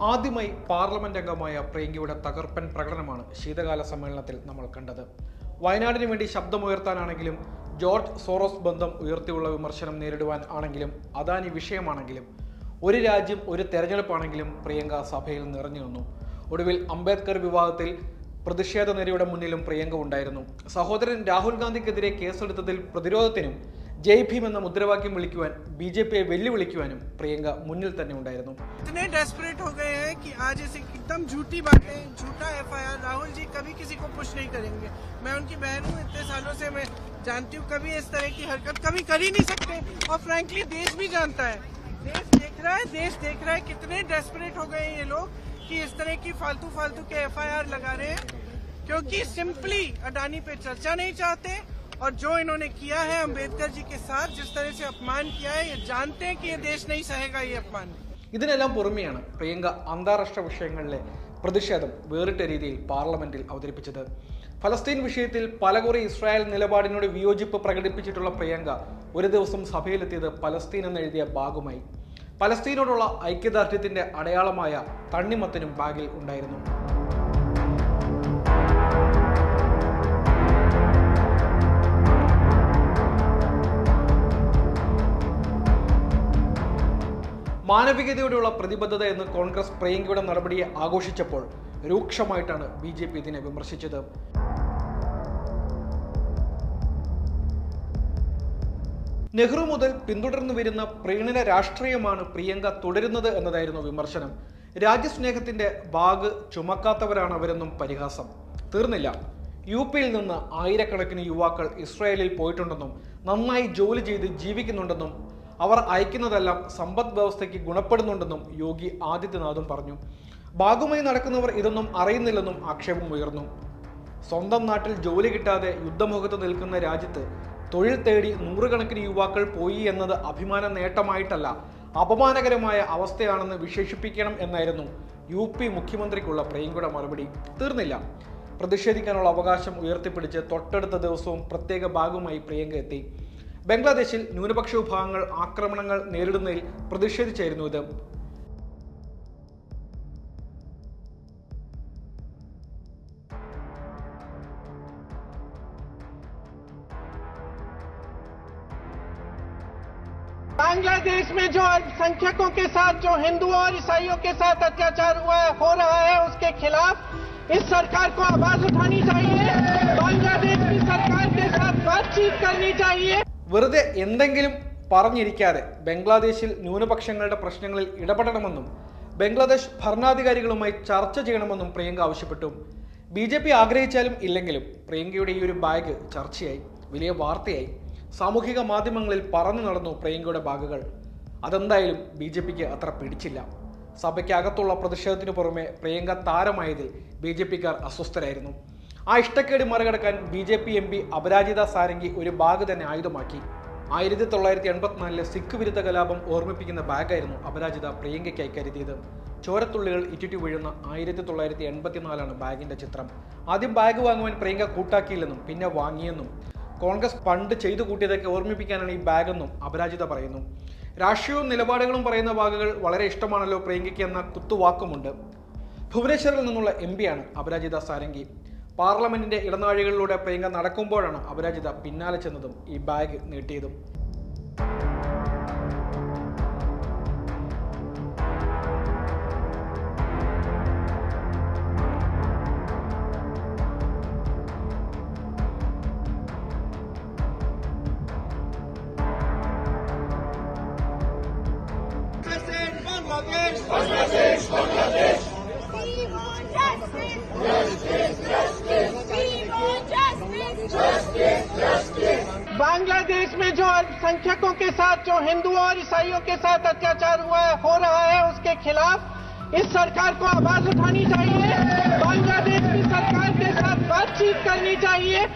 ആദ്യമായി പാർലമെന്റ് അംഗമായ പ്രിയങ്കയുടെ തകർപ്പൻ പ്രകടനമാണ് ശീതകാല സമ്മേളനത്തിൽ നമ്മൾ കണ്ടത്. വയനാടിന് വേണ്ടി ശബ്ദമുയർത്താനാണെങ്കിലും ജോർജ് സോറോസ് ബന്ധം ഉയർത്തിയുള്ള വിമർശനം നേരിടുവാൻ ആണെങ്കിലും അദാനി വിഷയമാണെങ്കിലും ഒരു രാജ്യം ഒരു തെരഞ്ഞെടുപ്പാണെങ്കിലും പ്രിയങ്ക സഭയിൽ നിറഞ്ഞു നിന്നു. ഒടുവിൽ അംബേദ്കർ വിവാഹത്തിൽ പ്രതിഷേധ നിരയുടെ മുന്നിലും പ്രിയങ്ക ഉണ്ടായിരുന്നു. സഹോദരൻ രാഹുൽ ഗാന്ധിക്കെതിരെ കേസെടുത്തതിൽ പ്രതിരോധത്തിനും ജയ് ഭീം എന്ന മുദ്രാവാക്യം വിളിക്കുവാൻ ബി ജെ പിയെ വെല്ലുവിളിക്കുവാനും പ്രിയങ്ക മുന്നിൽ തന്നെ ഉണ്ടായിരുന്നു इतने डेस्परेट हो गए हैं कि आज ऐसे एकदम झूठी बातें झूठा एफआईआर राहुल जी कभी किसी को पुश नहीं करेंगे मैं उनकी बहन हूँ इतने सालों से मैं जानती हूँ कभी इस तरह की हरकत कभी कर ही नहीं सकते और फ्रैंकली देश भी जानता है देश देख रहा है देश देख रहा है कितने डेस्परेट हो गए हैं ये लोग कि इस तरह की फालतू फालतू के एफआईआर लगा रहे हैं क्योंकि सिंपली अडानी पे चर्चा नहीं चाहते और जो इन्होंने किया है अम्बेडकर जी के साथ जिस तरह से अपमान किया है ये जानते हैं कि ये देश नहीं सहेगा ये अपमान ഇതിനെല്ലാം പുറമെയാണ് പ്രിയങ്ക അന്താരാഷ്ട്ര വിഷയങ്ങളിലെ പ്രതിഷേധം വേറിട്ട രീതിയിൽ പാർലമെന്റിൽ അവതരിപ്പിച്ചത് ഫലസ്തീൻ വിഷയത്തിൽ പലകുറി ഇസ്രായേൽ നിലപാടിനോട് വിയോജിപ്പ് പ്രകടിപ്പിച്ചിട്ടുള്ള പ്രിയങ്ക ഒരു ദിവസം സഭയിലെത്തിയത് പലസ്തീൻ എന്നെഴുതിയ ബാഗുമായി പലസ്തീനോടുള്ള ഐക്യദാർഢ്യത്തിന്റെ അടയാളമായ തണ്ണിമത്തനും ബാഗിൽ ഉണ്ടായിരുന്നു മാനവികതയോടുള്ള പ്രതിബദ്ധത എന്ന് കോൺഗ്രസ് പ്രിയങ്കയുടെ നടപടിയെ ആഘോഷിച്ചപ്പോൾ രൂക്ഷമായിട്ടാണ് ബി ജെ പി ഇതിനെ വിമർശിച്ചത്. നെഹ്റു മുതൽ പിന്തുടർന്നു വരുന്ന പ്രീണന രാഷ്ട്രീയമാണ് പ്രിയങ്ക തുടരുന്നത് എന്നതായിരുന്നു വിമർശനം. രാജ്യസ്നേഹത്തിന്റെ ബാഗ് ചുമക്കാത്തവരാണ് അവരെന്നും പരിഹാസം. തീർന്നില്ല. യു പിയിൽ നിന്ന് ആയിരക്കണക്കിന് യുവാക്കൾ ഇസ്രായേലിൽ പോയിട്ടുണ്ടെന്നും നന്നായി ജോലി ചെയ്ത് ജീവിക്കുന്നുണ്ടെന്നും അവർ അയക്കുന്നതെല്ലാം സമ്പദ് വ്യവസ്ഥയ്ക്ക് ഗുണപ്പെടുന്നുണ്ടെന്നും യോഗി ആദിത്യനാഥും പറഞ്ഞു. ഭാഗമായി നടക്കുന്നവർ ഇതൊന്നും അറിയുന്നില്ലെന്നും ആക്ഷേപം ഉയർന്നു. സ്വന്തം നാട്ടിൽ ജോലി കിട്ടാതെ യുദ്ധമുഖത്ത് നിൽക്കുന്ന രാജ്യത്ത് തൊഴിൽ തേടി നൂറുകണക്കിന് യുവാക്കൾ പോയി എന്നത് അഭിമാന നേട്ടമായിട്ടല്ല അപമാനകരമായ അവസ്ഥയാണെന്ന് വിശേഷിപ്പിക്കണം എന്നായിരുന്നു യു പി മുഖ്യമന്ത്രിക്കുള്ള പ്രിയങ്കയുടെ മറുപടി. തീർന്നില്ല. പ്രതിഷേധിക്കാനുള്ള അവകാശം ഉയർത്തിപ്പിടിച്ച് തൊട്ടടുത്ത ദിവസവും പ്രത്യേക ഭാഗമായി പ്രിയങ്ക എത്തി. ബംഗ്ലാദേശിൽ ന്യൂനപക്ഷ വിഭാഗങ്ങൾ ആക്രമണങ്ങൾ നേരിടുന്നതിൽ പ്രതിഷേധിച്ചായിരുന്നു ഇത് बांग्लादेश में जो अल्पसंख्यकों के साथ जो हिंदुओं और ईसाइयों के साथ अत्याचार हुआ है हो रहा है उसके खिलाफ इस सरकार को आवाज उठानी चाहिए बांग्लादेश की सरकार के साथ बातचीत करनी चाहिए വെറുതെ എന്തെങ്കിലും പറഞ്ഞിരിക്കാതെ ബംഗ്ലാദേശിൽ ന്യൂനപക്ഷങ്ങളുടെ പ്രശ്നങ്ങളിൽ ഇടപെടണമെന്നും ബംഗ്ലാദേശ് ഭരണാധികാരികളുമായി ചർച്ച ചെയ്യണമെന്നും പ്രിയങ്ക ആവശ്യപ്പെട്ടു. ബി ജെ പി ആഗ്രഹിച്ചാലും ഇല്ലെങ്കിലും പ്രിയങ്കയുടെ ഈ ഒരു ബാഗ് ചർച്ചയായി വലിയ വാർത്തയായി. സാമൂഹിക മാധ്യമങ്ങളിൽ പറഞ്ഞു നടന്നു പ്രിയങ്കയുടെ ബാഗുകൾ. അതെന്തായാലും ബി ജെ പിക്ക് അത്ര പിടിച്ചില്ല. സഭയ്ക്കകത്തുള്ള പ്രതിഷേധത്തിന് പുറമെ പ്രിയങ്ക താരമായതിൽ ബി ജെ പിക്കാർ അസ്വസ്ഥരായിരുന്നു. ആ ഇഷ്ടക്കേട് മറികടക്കാൻ B J P M P Aparajita Sarangi ഒരു ബാഗ് തന്നെ ആയുധമാക്കി. ആയിരത്തി തൊള്ളായിരത്തി എൺപത്തിനാലിലെ സിഖ് വിരുദ്ധ കലാപം ഓർമ്മിപ്പിക്കുന്ന ബാഗായിരുന്നു അപരാജിത പ്രിയങ്കയ്ക്കായി കരുതിയത്. ചോരത്തുള്ളികൾ ഇറ്റിറ്റു വീഴുന്ന ആയിരത്തി തൊള്ളായിരത്തി എൺപത്തിനാലാണ് ബാഗിന്റെ ചിത്രം. ആദ്യം ബാഗ് വാങ്ങുവാൻ പ്രിയങ്ക കൂട്ടാക്കിയില്ലെന്നും പിന്നെ വാങ്ങിയെന്നും. കോൺഗ്രസ് പണ്ട് ചെയ്തു കൂട്ടിയതൊക്കെ ഓർമ്മിപ്പിക്കാനാണ് ഈ ബാഗെന്നും അപരാജിത പറയുന്നു. രാഷ്ട്രീയവും നിലപാടുകളും പറയുന്ന ബാഗുകൾ വളരെ ഇഷ്ടമാണല്ലോ പ്രിയങ്കയ്ക്ക് എന്ന കുത്തുവാക്കുമുണ്ട്. ഭുവനേശ്വറിൽ നിന്നുള്ള എം പിയാണ് അപരാജിത സാരംഗി. പാർലമെന്റിന്റെ ഇടനാഴികളിലൂടെ പ്രിയങ്ക നടക്കുമ്പോഴാണ് അപരാജിത പിന്നാലെ ചെന്നതും ഈ ബാഗ് നീട്ടിയതും. We अल्पसंख्यकों के साथ जो हिंदुओं और ईसाइयों के साथ अत्याचार हुआ है, हो रहा है, उसके खिलाफ इस सरकार को आवाज़ उठानी चाहिए। बांग्लादेश की सरकार के साथ बातचीत करनी चाहिए।